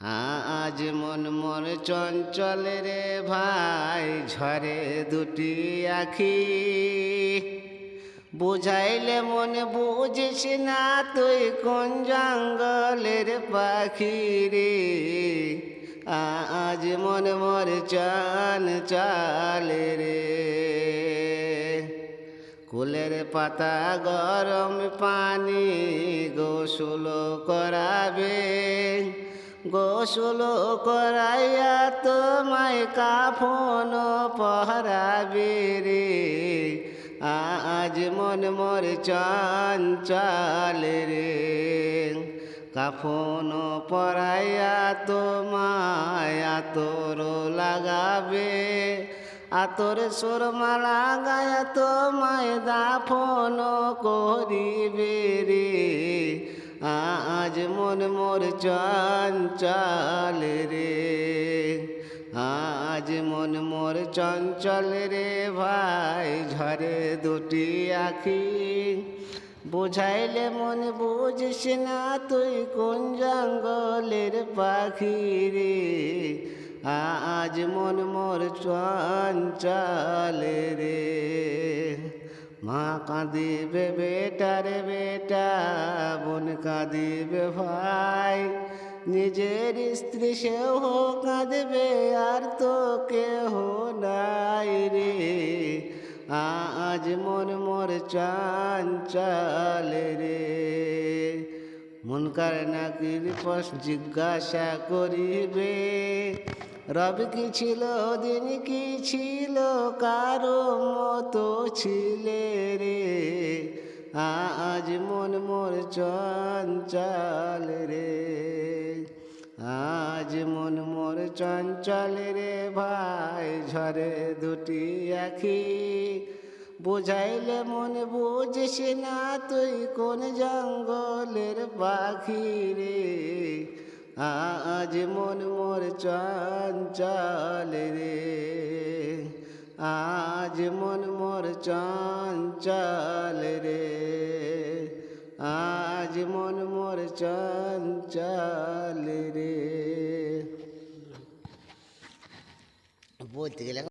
আজ মন মন চঞ্চল রে ভাই, ঝরে দুটি আখি। বুঝাইলে মনে বুঝিস না তুই কোন জঙ্গলের পাখি রে। আজ মন মর চান চাল রে। কুলের পাতা গরম পানি গোসল করাবে। গোসল করাইয়া তোমায় কাফন পহরাবে রে। আজ মন মোর চঞ্চল রে। কাফন পরাইয়া তোমায় আতর লাগাবে। আতর সুরমালা গায়া তোমায় দাফন করিবে রে। আজ মন মোর চঞ্চল রে, আজ মন মোর চঞ্চল রে ভাই, ঝরে দুটি আখি। বুঝাইলে মন বুঝিস না তুই কোন জঙ্গলের পাখি রে, আজ মন মোর চঞ্চল রে। মা কাঁদিবে বেটা রে বেটা, বোন কাঁদিবে ভাই। নিজের স্ত্রী সেও কাঁদবে, আর তো কেহ নাই রে। আজ মন মোর চঞ্চল রে। মন করে নাকির জিজ্ঞাসা করিবে রবি কি ছিল, দিন কি ছিল, কারও মতো ছিলে রে? আজ মন মোর চঞ্চল রে। আজ মন মোর চঞ্চল রে ভাই, ঝরে দুটি আখি। বুঝাইলে মন বুঝিস না, তুই কোন জঙ্গলের পাখি রে? আজ মন মোর চঞ্চল রে। আজ মন মোর চঞ্চল রে। আজ মন মোর চঞ্চল রে। বলতে গেলে